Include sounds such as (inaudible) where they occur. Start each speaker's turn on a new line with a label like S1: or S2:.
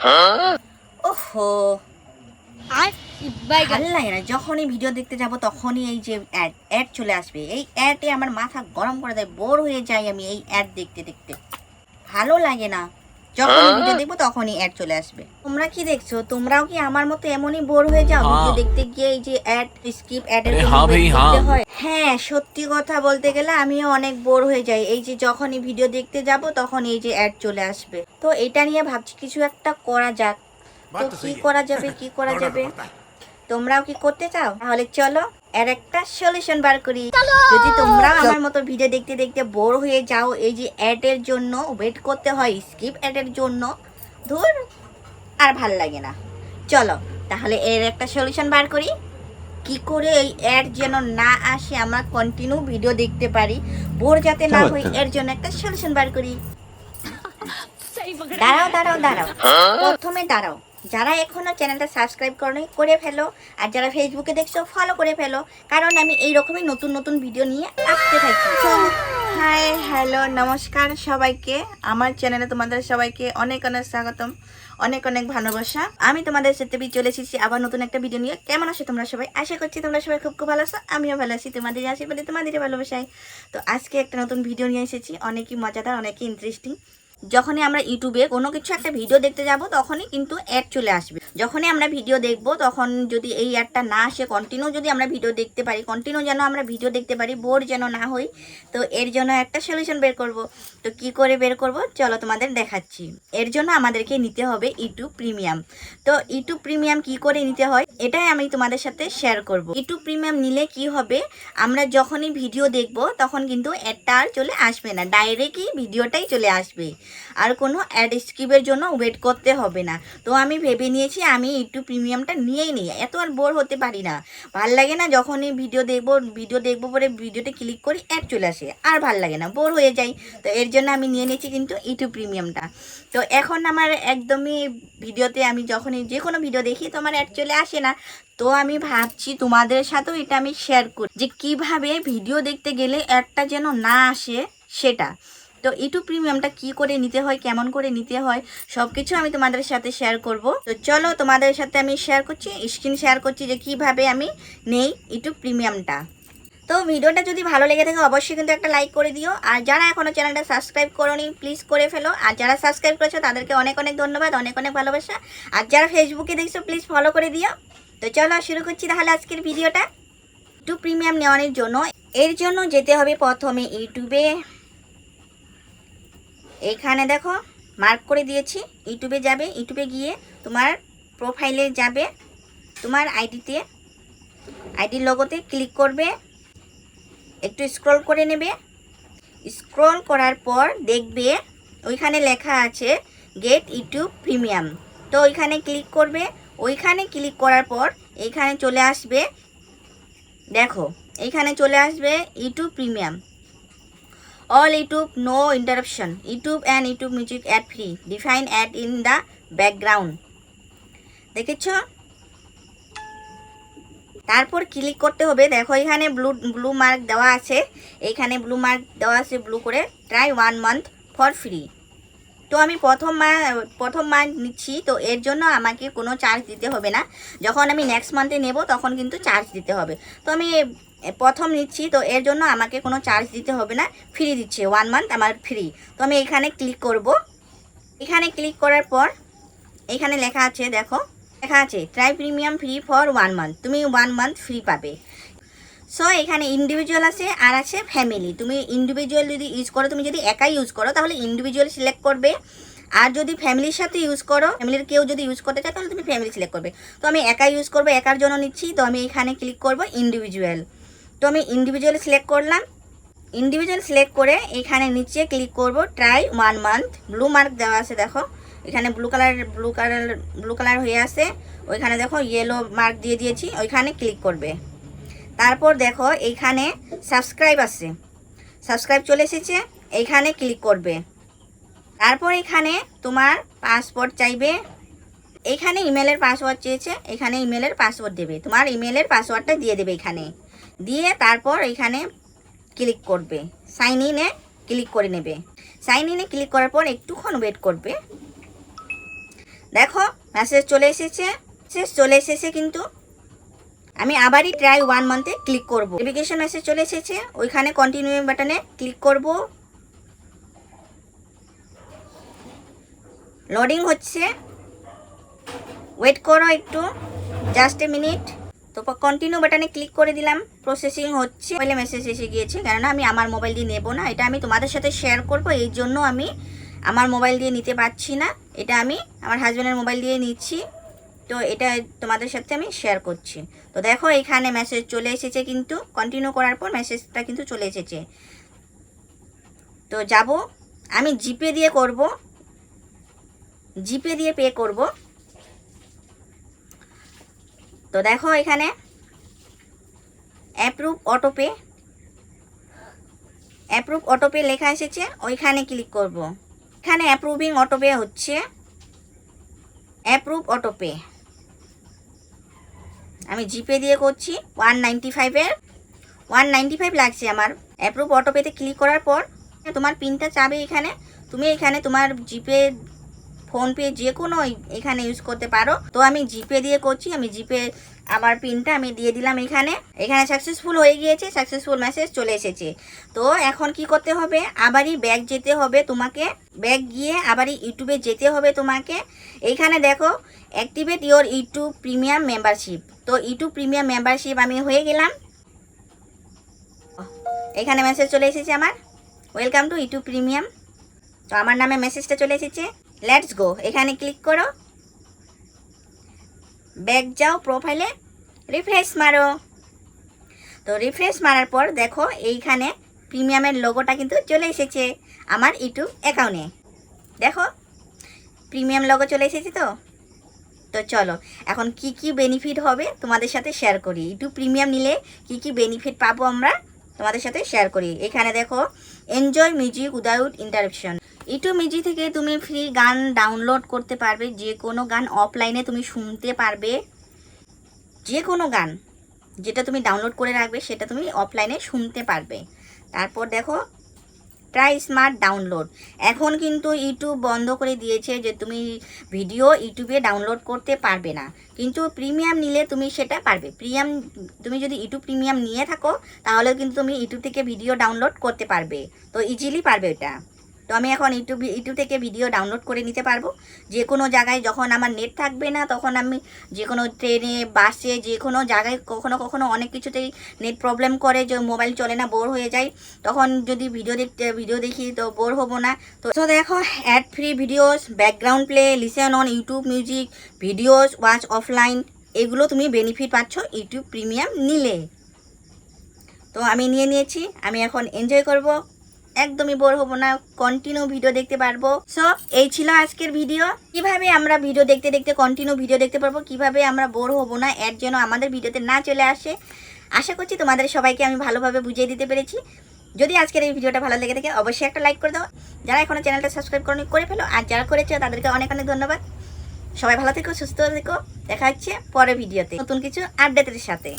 S1: ওহো।
S2: আর
S1: ভালো লাগে না যখনই ভিডিও দেখতে যাব তখনই এই যে অ্যাড অ্যাড চলে আসবে। এই অ্যাডে আমার মাথা গরম করে দেয় বোর হয়ে যায় আমি এই অ্যাড দেখতে দেখতে। ভালো লাগে না। যখনই ভিডিও দেখব তখনই অ্যাড চলে আসবে। তোমরা কি দেখছ? তোমরাও কি আমার মতো এমনই বোর হয়ে যাও?
S3: হ্যাঁ।
S1: ভিডিও দেখতে গিয়ে এই যে অ্যাড স্কিপ
S3: আরে
S1: জন্য
S3: হ্যাঁ হ্যাঁ।
S1: হয়। হ্যাঁ সত্যি কথা বলতে গেলে আমিও অনেক বোর হয়ে যাই। এই যে যখনই ভিডিও দেখতে যাব তখন এই যে অ্যাড চলে আসবে। তো এটা নিয়ে ভাবছি কিছু একটা করা যাক। তো কি করা যাবে কি করা যাবে? তোমরাও কি করতে চাও? তাহলে চলো এর একটা সলিউশন বার করি। যদি তোমরাও আমার মতো ভিডিও দেখতে দেখতে বোর হয়ে যাও এই যে অ্যাডের জন্য ওয়েট করতে হয় স্কিপ অ্যাডের জন্য ধুর আর ভালো লাগে না। চলো তাহলে এর একটা সলিউশন বার করি। কি করে এই অ্যাড যেন না আসে আমরা কন্টিনিউ ভিডিও দেখতে পারি। বোর যাতে না হই এর জন্য একটা সলিউশন বার করি। (laughs) দাঁড়াও দাঁড়াও দাঁড়াও। প্রথমে দাঁড়াও। যারা এখনও চ্যানেলটা সাবস্ক্রাইব করনি, করে ফেলো। আর যারা ফেসবুকে দেখছ ফলো করে ফেলো। কারণ আমি এই রকমই নতুন নতুন ভিডিও নিয়ে আসতে থাকি। হাই হ্যালো নমস্কার সবাইকে। আমার চ্যানেলে তোমাদের সবাইকে অনেক অনেক স্বাগতম, অনেক অনেক ভালোবাসা। আমি তোমাদের সাথে চলে এসেছি আবার নতুন একটা ভিডিও নিয়ে। কেমন আছো তোমরা সবাই? আশা করছি তোমরা সবাই খুব খুব ভালো আছো। আমিও ভালো আছি, তোমাদের আশীর্বাদে তোমাদের ভালোবাসাই তো আজকে একটা নতুন ভিডিও নিয়ে এসেছি। অনেকই মজাদার, অনেকই ইন্টারেস্টিং যখনই আমরা ইউটিউবে কোনো কিছু একটা ভিডিও দেখতে যাব তখনই কিন্তু অ্যাড চলে আসবে। যখনই আমরা ভিডিও দেখব, তখন যদি এই অ্যাডটা না আসে কন্টিনিউ যদি আমরা ভিডিও দেখতে পারি কন্টিনিউ যেন আমরা ভিডিও দেখতে পারি বোর যেন না হই, তো এর জন্য একটা সলিউশন বের করব। তো কি করে বের করব? চলো তোমাদের দেখাচ্ছি। এর জন্য আমাদেরকে নিতে হবে ইউটিউব প্রিমিয়াম তো ইউটিউব প্রিমিয়াম কি করে নিতে হয়? এটাই আমি তোমাদের সাথে শেয়ার করব। ইউটিউব প্রিমিয়াম নিলে কি হবে? আমরা যখনই ভিডিও দেখব, তখন কিন্তু অ্যাডটা আর চলে আসবে না। ডাইরেক্টই ভিডিওটাই চলে আসবে। আর কোনো অ্যাড স্কিপের জন্য ওয়েট করতে হবে না। তো আমি ভেবে নিয়েছি আমি ইউটিউব প্রিমিয়ামটা নিয়েই নিই, এত আর বোর হতে পারি না। ভালো লাগে না যখনই ভিডিও দেখব ভিডিও দেখব পরে ভিডিওতে ক্লিক করি অ্যাড চলে আসে, আর ভালো লাগে না বোর হয়ে যাই তো এর জন্য আমি নিয়ে নিয়েছি কিন্তু ইউটিউব প্রিমিয়ামটা। তো এখন আমার একদমই ভিডিওতে আমি যখনই যে কোনো ভিডিও দেখি, তো আমার অ্যাড চলে আসে না। তো আমি ভাবছি তোমাদের সাথেও এটা আমি শেয়ার করি যে কীভাবে ভিডিও দেখতে গেলে অ্যাডটা যেন না আসে, সেটা। তো ইউটিউব প্রিমিয়ামটা কি করে নিতে হয়, কেমন করে নিতে হয় সব কিছু আমি তোমাদের সাথে শেয়ার করব। তো চলো তোমাদের সাথে আমি শেয়ার করছি স্ক্রিন শেয়ার করছি যে কীভাবে আমি নেই ইউটিউব প্রিমিয়ামটা তো ভিডিওটা যদি ভালো লেগে থাকে, অবশ্যই কিন্তু একটা লাইক করে দিও। আর যারা এখনও চ্যানেলটা সাবস্ক্রাইব করোনি প্লিজ করে ফেলো। আর যারা সাবস্ক্রাইব করেছ, তাদেরকে অনেক অনেক ধন্যবাদ, অনেক অনেক ভালোবাসা। আর যারা ফেসবুকে দেখছ প্লিজ ফলো করে দিও। তো চলো শুরু করছি তাহলে আজকের ভিডিওটা। ইউটিউব প্রিমিয়াম নেওয়ানোর জন্য। এর জন্য যেতে হবে প্রথমে ইউটিউবে এখানে দেখো মার্ক করে দিয়েছি। ইউটিউবে যাবে ইউটিউবে গিয়ে তোমার প্রোফাইলে যাবে। তোমার আইডিতে আইডির লোগোতে ক্লিক করবে। একটু স্ক্রল করে নেবে। স্ক্রল করার পর দেখবে ওইখানে লেখা আছে গেট ইউটিউব প্রিমিয়াম তো ওইখানে ক্লিক করবে। ওইখানে ক্লিক করার পর এইখানে চলে আসবে। দেখো, এইখানে চলে আসবে YouTube premium all youtube no interruption youtube and youtube music ad free define ad in the background দেখেছ? তারপর ক্লিক করতে হবে। দেখো, এখানে ব্লু ব্লু মার্ক দেওয়া আছে। এখানে ব্লু মার্ক দেওয়া আছে ব্লু করে। Try one month for free তো আমি প্রথম প্রথম মান্থ নিচ্ছি। তো এর জন্য আমাকে কোনো চার্জ দিতে হবে না। যখন আমি নেক্সট মান্থে নেব, তখন কিন্তু চার্জ দিতে হবে। তো আমি প্রথম নিচ্ছি, তো এর জন্য আমাকে কোনো চার্জ দিতে হবে না। ফ্রি দিচ্ছে ওয়ান মান্থ আমার ফ্রি তো আমি এখানে ক্লিক করব। এখানে ক্লিক করার পর এখানে লেখা আছে, দেখো, লেখা আছে try premium free for one month তুমি ওয়ান মান্থ ফ্রি পাবে। সো এখানে ইন্ডিভিজুয়াল আছে, আর আছে ফ্যামিলি তুমি ইন্ডিভিজুয়াল যদি ইউজ করো, তুমি যদি একাই ইউজ করো, তাহলে ইন্ডিভিজুয়াল সিলেক্ট করবে। আর যদি ফ্যামিলির সাথে ইউজ করো ফ্যামিলির কেউ যদি ইউজ করতে চায়, তাহলে তুমি ফ্যামিলি সিলেক্ট করবে। তো আমি একাই ইউজ করব, একার জন্য নিচ্ছি, তো আমি এখানে ক্লিক করব ইন্ডিভিজুয়াল তো আমি ইন্ডিভিজুয়াল সিলেক্ট করলাম। ইন্ডিভিজুয়াল সিলেক্ট করে এখানে নিচে ক্লিক করব try one month blue mark দেওয়া আছে, দেখো। এখানে blue colour blue colour blue colour হয়ে আছে। ওইখানে দেখো ইয়েলো মার্ক দিয়ে দিয়েছি, ওইখানে ক্লিক করবে। তারপর দেখো এইখানে সাবস্ক্রাইব আছে। সাবস্ক্রাইব চলে এসেছে, এইখানে ক্লিক করবে। তারপর এখানে তোমার পাসওয়ার্ড চাইবে। এখানে ইমেলের পাসওয়ার্ড চেয়েছে, এখানে ইমেলের পাসওয়ার্ড দেবে। তোমার ইমেলের পাসওয়ার্ডটা দিয়ে দেবে এখানে। দিয়ে তারপর এখানে ক্লিক করবে। সাইন ইনে ক্লিক করে নেবে। সাইন ইনে ক্লিক করার পর একটুক্ষণ ওয়েট করবে। দেখো মেসেজ চলে এসেছে। মেসেজ চলে এসেছে কিন্তু আমি আবারই ট্রাই ওয়ান মান্থে ক্লিক করব। ভেরিফিকেশন মেসেজ চলে এসেছে। ওইখানে কন্টিনিউ বাটনে ক্লিক করব। লোডিং হচ্ছে। ওয়েট করো একটু। জাস্ট এ মিনিট তো কন্টিনিউ বাটনে ক্লিক করে দিলাম। প্রসেসিং হচ্ছে। মোবাইলে মেসেজ এসে গিয়েছে, কেননা আমি আমার মোবাইল দিয়ে নেব না। এটা আমি তোমাদের সাথে শেয়ার করব, এই জন্য আমি আমার মোবাইল দিয়ে নিতে পারছি না। এটা আমি আমার হাজব্যান্ডের মোবাইল দিয়ে নিচ্ছি। তো এটা তোমাদের সাথে আমি শেয়ার করছি। তো দেখো, এখানে মেসেজ চলে এসেছে কিন্তু। কন্টিনিউ করার পর মেসেজটা কিন্তু চলে এসেছে। তো যাব। আমি জিপে দিয়ে করব। জিপে দিয়ে পে করব। তো দেখো এখানে অ্যাপ্রুভ অটোপে অ্যাপ্রুভ অটোপে লেখা এসেছে, ওইখানে ক্লিক করব। এখানে অ্যাপ্রুভিং অটোপে হচ্ছে অ্যাপ্রুভ অটোপে আমি জিপে দিয়ে করছি ওয়ান নাইনটি ফাইভের ওয়ান নাইনটি ফাইভ লাগছে আমার। অ্যাপ্রুভ অটোপেতে ক্লিক করার পর, তোমার পিনটা চাবে এখানে। তুমি এখানে তোমার জিপে ফোনপে যে কোনো এখানে ইউজ করতে পারো। তো আমি জিপে দিয়ে করছি। আমি জিপে আমার পিনটা আমি দিয়ে দিলাম এখানে। এখানে সাকসেসফুল হয়ে গিয়েছে সাকসেসফুল মেসেজ চলে এসেছে। তো এখন কি করতে হবে? আবারই ব্যাগ যেতে হবে তোমাকে। ব্যাগ গিয়ে আবারই ইউটিউবে যেতে হবে তোমাকে। এইখানে দেখো activate your YouTube premium membership তো ইউটিউব প্রিমিয়াম মেম্বারশিপ আমি হয়ে গেলাম। এখানে মেসেজ চলে এসেছে আমার। ওয়েলকাম টু ইউটিউব প্রিমিয়াম তো আমার নামে মেসেজটা চলে এসেছে। লেটস গো এখানে ক্লিক করো। ব্যাক যাও প্রোফাইলে রিফ্রেশ মারো। তো রিফ্রেশ মারার পর দেখো এইখানে প্রিমিয়ামের লোগোটা কিন্তু চলে এসেছে আমার ইউটিউব অ্যাকাউন্টে দেখো প্রিমিয়াম লোগো চলে এসেছে তো? তো চলো, এখন কি কি বেনিফিট হবে তোমাদের সাথে শেয়ার করি। ইউটিউব প্রিমিয়াম নিলে কি কি বেনিফিট পাবো আমরা তোমাদের সাথে শেয়ার করি। এখানে দেখো enjoy music without interruption YouTube music থেকে তুমি ফ্রি গান ডাউনলোড করতে পারবে, যে কোনো গান অফলাইনে তুমি শুনতে পারবে। যে কোনো গান যেটা তুমি ডাউনলোড করে রাখবে, সেটা তুমি অফলাইনে শুনতে পারবে। তারপর দেখো ট্রাই স্মার্ট ডাউনলোড এখন কিন্তু ইউটিউব বন্ধ করে দিয়েছে যে তুমি ভিডিও ইউটিউবে ডাউনলোড করতে পারবে না। কিন্তু প্রিমিয়াম নিলে তুমি সেটা পারবে। প্রিমিয়াম তুমি যদি ইউটিউব প্রিমিয়াম নিয়ে থাকো তাহলে কিন্তু তুমি ইউটিউব থেকে ভিডিও ডাউনলোড করতে পারবে। তো ইজিলি পারবে এটা তো আমি এখন ইউটিউব ইউটিউব থেকে ভিডিও ডাউনলোড করে নিতে পারব। যে কোনো জায়গায় যখন আমার নেট থাকবে না, তখন আমি যে কোনো ট্রেনে বাসে যে কোনো জায়গায় কখনো কখনো অনেক কিছুতেই নেট প্রবলেম করে, যে মোবাইল চলে না বোর হয়ে যায়। তখন যদি ভিডিও দেখতে ভিডিও দেখি, তো বোর হব না। তো তো দেখো ad free videos background play listen on YouTube music videos watch offline এগুলো তুমি বেনিফিট পাচ্ছ ইউটিউব প্রিমিয়াম নিলে। তো আমি নিয়ে নিয়েছি, আমি এখন এনজয় করব। একদমই বোর হব না কন্টিনিউ ভিডিও দেখতে পারব। সো এই ছিল আজকের ভিডিও কীভাবে আমরা ভিডিও দেখতে দেখতে কন্টিনিউ ভিডিও দেখতে পারব, কীভাবে আমরা বোর হব না, এর জন্য আমাদের ভিডিওতে না চলে আসে। আশা করছি তোমাদের সবাইকে আমি ভালোভাবে বুঝিয়ে দিতে পেরেছি। যদি আজকের এই ভিডিওটা ভালো লেগে থাকে, অবশ্যই একটা লাইক করে দাও। যারা এখনও চ্যানেলটা সাবস্ক্রাইব করনি, করে ফেলো। আর যারা করেছ, তাদেরকে অনেক অনেক ধন্যবাদ। সবাই ভালো থেকো, সুস্থ থেকো। দেখা হচ্ছে পরের ভিডিওতে নতুন কিছু আপডেটের সাথে।